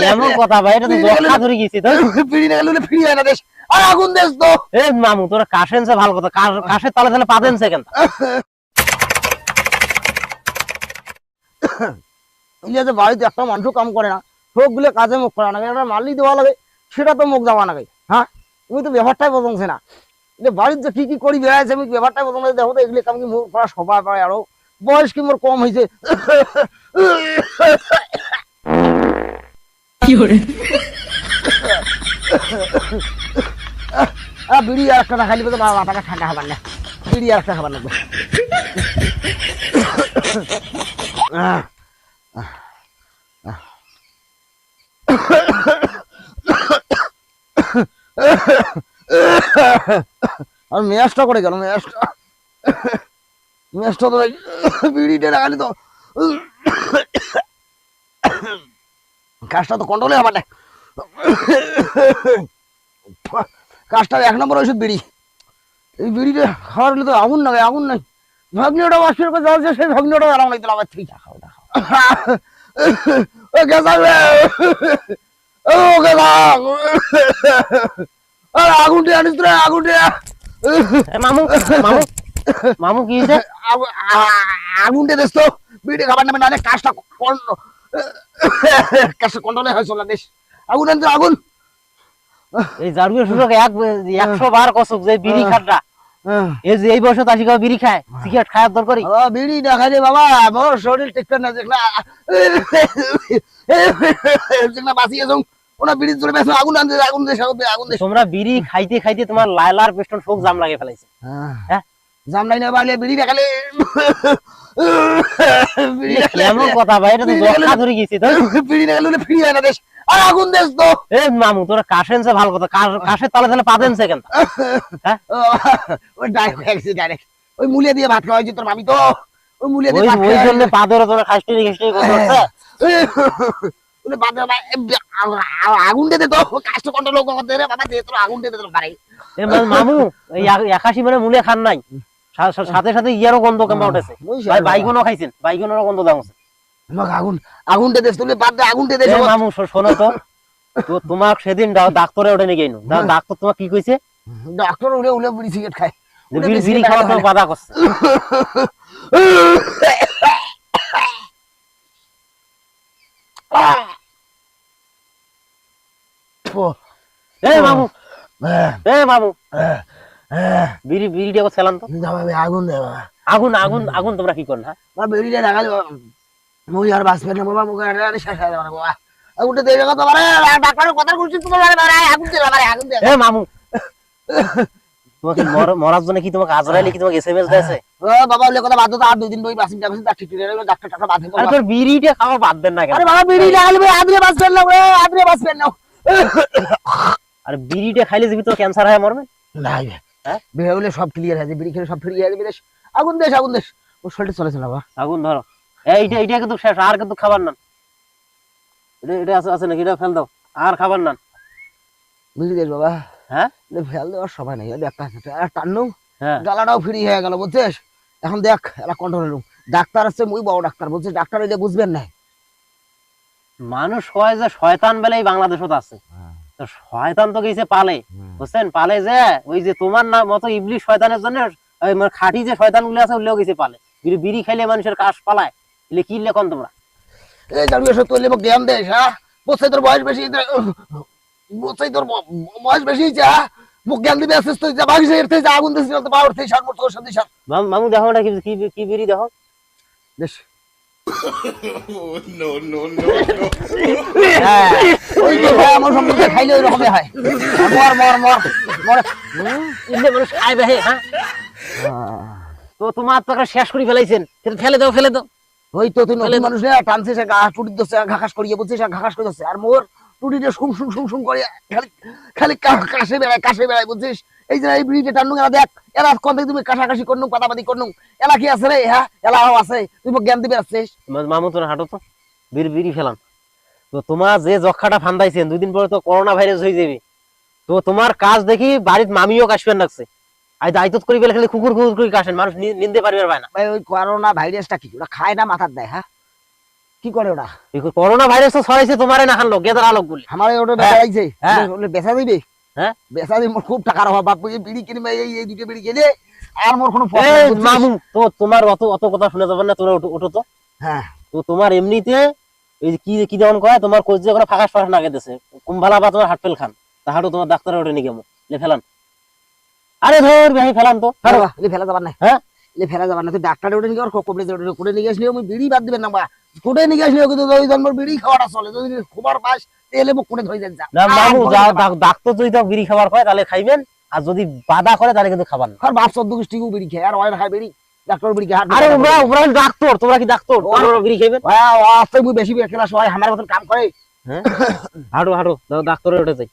কেমন কথা ভাই? এটা তো জখা ধরে গেছি তো। বিড়ি না গেলে ফিরি হয় না দেশ। আর আগুন দেশ তো। এ মামু তোরা কাশেনছে ভালো কথা। কাশ- তালে তালে পা কেন? ইলিয়া যে বাড়িতে একটা মানুষ কাম করে না। সবগুলো কাজে মুখ করা না। একটা মালি দেওয়া লাগে সেটা তো মুখ দেওয়া লাগে। হ্যাঁ? তুমি তো ব্যাপারটাই বোঝংছে না। যে বাড়িতে যে কি কি করি বেড়াইছে আমি ব্যাপারটাই না। দেখো তো এগুলো কাম কি মুখ করা সবাই পারে আরও। বয়স কি মোর কম হয়েছে। বিড়ি আর একটা না তো মা- মাথাটা ঠান্ডা হবার না। বিড়ি আর খাবার লাগবে আর মেয়াজটা করে গেল মেয়াজটা। মেয়াজটা তো বিড়িটা লাগালি তো। কাজটা তো কন্ট্রোলে আমার না। কাজটা এক নম্বর ওষুধ বিড়ি। এই বিড়িটা খাওয়ার হলে তো আগুন না আগুন নাই। ভাগ্নিটা বাসের করে যাওয়া সেই ভাগ্নিটা আরাম লাগতো আমার ঠিক খাও ও গেছা রে ও গেছা আরে আগুন আনিস রে আগুন দিয়ে এ মামু মামু মামু কি হয়েছে? আগু- আ- আগুন দিয়ে দেশ তো। বিড়ি খাবার নেবে নাহলে কাজটা কাজটা কন্ট্রোলে হয় চলে দেশ আগুন আনতে আগুন। এই জারুয়ের সুযোগ এক একশো বার কসুক যে বিড়ি হ্যাঁ এই যে এই বয়সে তাসি কেউ বিড়ি খায় সিগারেট ও বিড়ি বাবা মোর শরীর টিকতে না দেখলা। দেখলা বাঁচিয়ে যাও। ওনা বিড়ি আগুন আনতে আগুন দেশ আগুন দেশ তোমরা বিড়ি খাইতে খাইতে তোমার লাইলার পেস্টন শোক জাম লাগে ফেলাইছে। হ্যাঁ? জাম নাই না বালে বিড়ি দেখালে কেমন কথা ভাই এটা তো জখা ধরে গেছি তো। ফিরি হয় না দেশ। আর আগুন দেশ তো। এ মামু তোরা কাশেনছে ভালো কথা কাশের তালে তালে পা দেনছে কেন? ওই ডাইরেক্ট ডাইরেক্ট ওই মুলিয়া দিয়ে ভাত খাওয়া হয়েছে তোর মামি তো। ওই মুলিয়া দিয়ে ভাত ওই জন্য পা ধরে তোরা খাসটি খাসটি করতে ওরে বাদ দে আগুন দিয়ে দে তো। কাজটা কন্ট্রোল করতে রে বাবা দে তোর আগুন দিয়ে দে তোর বাড়ি। এ মামু এই এক- একাশি মানে মূলে খান নাই। সাথে সাথে ইয়ারও গন্ধ কেমন উঠেছে? ভাই বাইগুনও খাইছেন? বাইগুনেরও গন্ধ দামছে আগুন আগুন দিয়ে দে তুই বাদ দে আগুন দিয়ে দে এ মামু শোনো তো। তো তোমাক সেদিন ডাক্তারে ওঠে নিয়ে গেল ডাক্তার তোমাক কি কইছে? ডাক্তার উড়ে বিড়ি সিগারেট খায়। বিড়ি বিড়ি খাওয়া তোমার বাধা করছে। এ মামু। এ মামু। বিড়ি তো। আগুন দে বাবা। আগুন আগুন আগুন তোমরা কি হ্যাঁ বিড়িটা মুই আর বাঁচবে না বাবা মুখে আরে শেষ হয়ে যাবে বাবা। আগুনটা দিয়ে কথা বারে ডাক্তারের কথা বলছি তোমার বারে বারে আগুন দিয়ে বারে আগুন দিয়ে এ মামু তোমাকে মর- মরার জন্য কি তোমাকে আজরাইলে কি তোমাকে এসএমএস দিয়েছে? ও বাবা কথা বাদ দাও আর দুই দিন বই বাসিন টাসিন তার ঠিক ঠিক ডাক্তার টাক্তার বাদ আরে তোর বিড়িটা খাওয়া বাদ দেন না কেন? আরে বাবা বিড়ি লাগালে আদরে বাঁচবেন না আদরে বাঁচবেন না আর বিড়িটা খাইলে যদি তোর ক্যান্সার হয় মরবে? নাই হ্যাঁ? বিয়ে হলে সব ক্লিয়ার বিড়ি খেলে সব হয়ে যাবে আগুন দেশ আগুন দেশ। ও শরীরটা চলে চলে বাবা। আগুন ধরো। এইটা এইটা কিন্তু শেষ আর কিন্তু খাবার না এটা এটা আছে আছে নাকি? এটা ফেল দাও। আর খাবার না বুঝলি দেশ বাবা? হ্যাঁ? ফেল দেওয়ার সবাই নাই দেখা আর টান্নু হ্যাঁ। গালাটাও ফ্রি হয়ে গেল বুঝছিস? এখন দেখ এরা কন্ট্রোল রুম ডাক্তার আছে মুই বড় ডাক্তার বলছিস ডাক্তার বুঝবেন না। মানুষ হয় যে শয়তান বেলাই বাংলাদেশত আছে। তো শয়তান তো গেছে পালে বুঝছেন? পালে যে ওই যে তোমার না মতো ইবলিশ শয়তানের জন্য খাঁটি যে শয়তানগুলো আছে ওগুলো গেছে পালে। বিড়ি খাইলে মানুষের কাশ পালায় এলে কি লেখন তোমরা? এই জানবি এসব তুই লেবো জ্ঞান দেশ হ্যাঁ বলছে তোর বয়স বেশি বলছে তোর বয়স বেশি হ্যাঁ মুখ জ্ঞান দিবে আসিস তুই যা বাকি এর থেকে যা আগুন দিস তো পাওয়ার থেকে সার মোট তোর সাথে সার মামু- দেখো না কি কি- বিড়ি দেখো। যে আমার সম্পর্কে খাইলে ওই রকমই হয়। মর মর মর মর। এলে মানুষ খাইবে হে, হ্যাঁ? তো তোমার তো শেষ করে ফেলাইছেন। ফেলে দাও ফেলে দাও। ওই তো তুই। মানুষ না টানছে সে গা টুটি দিচ্ছে ঘাকাশ করিয়ে বলছে সে ঘাকাশ করে আর মোর শুম করে খালি খালি কাশে বেড়ায় কাশে বেড়ায় বুঝছিস? এই যে এই টান্নু এরা দেখ এরা কোন থেকে তুমি কাশাকাশি করনু পাতাপাতি করনু এলা কি আছে রে? হ্যাঁ এলাও আছে। তুই জ্ঞান দিবে আসছিস? মামু তোর হাঁটো তো। বিড়ি বিড়ি ফেলাম। তো তোমার যে যক্ষাটা ফান্দাইছেন দুই দিন পরে তো করোনা ভাইরাস হয়ে যাবে। তো তোমার কাজ দেখি বাড়ির মামিও কাশবেন লাগছে। আই দায়িত্ব করি বেলে খালি কুকুর কুকুর করে কাশেন মানুষ নিন্দে পারবে না। ভাই ওই করোনা ভাইরাসটা কি? ওরা খায় না মাথার দেয় হ্যাঁ? কি করে ওটা করোনা ভাইরাস তো ছড়াইছে তোমারে না খানলো গেদার আলোক বলে আমার ওটা হ্যাঁ, বেচাইছে। হ্যাঁ। বেচা দিবে? হ্যাঁ? বেচা দিবে মোর খুব টাকার অভাব বাপু এই বিড়ি কিনবে এই এই দুটো বিড়ি কিনে আর মোর কোনো? মামু তো তোমার অত অত কথা শুনে যাবেন না ওঠো ওঠো তো। হ্যাঁ। তো তোমার এমনিতে এই কি কি যেমন কয় তোমার কোচ যে কোনো ফাঁকাস ফাঁকাস নাগে দেছে কুম্ভালা বা তোমার হাটফেল খান তাহারও তোমার ডাক্তার ওঠে নি কেমন? লে ফেলান। আরে ধর ভাই ফেলান তো। ফেলা যাবার না হ্যাঁ? এলে ফেলা যাবার না। তুই ডাক্তারে ওটা নিয়ে কোপড়ে ওটা করে নিয়ে আসলে আমি বিড়ি বাদ দিবেন না বা কোটে নিয়ে আসলে কিন্তু ওই জন্মর বিড়ি খাওয়াটা চলে যদি খবর পাস তেলে মুখ করে ধরে দেন যা। না ডাক্তার যদি বিড়ি খাবার হয় তাহলে খাইবেন। আর যদি বাধা করে তাহলে কিন্তু খাবার না। আর বাপ চোদ্দ গোষ্ঠীকেও বিড়ি খায় আর ওই খায় বিড়ি ডাক্তার বিড়ি খায় আরে ওরা ওরা ডাক্তার তোমরা কি ডাক্তার? তোমরা ওরা বিড়ি খাইবেন আস্তে মুই বেশি বেশি খেলা সবাই আমার মতন কাম করে। হ্যাঁ? হাঁটো হাঁটো ডাক্তারের ওঠে যাই।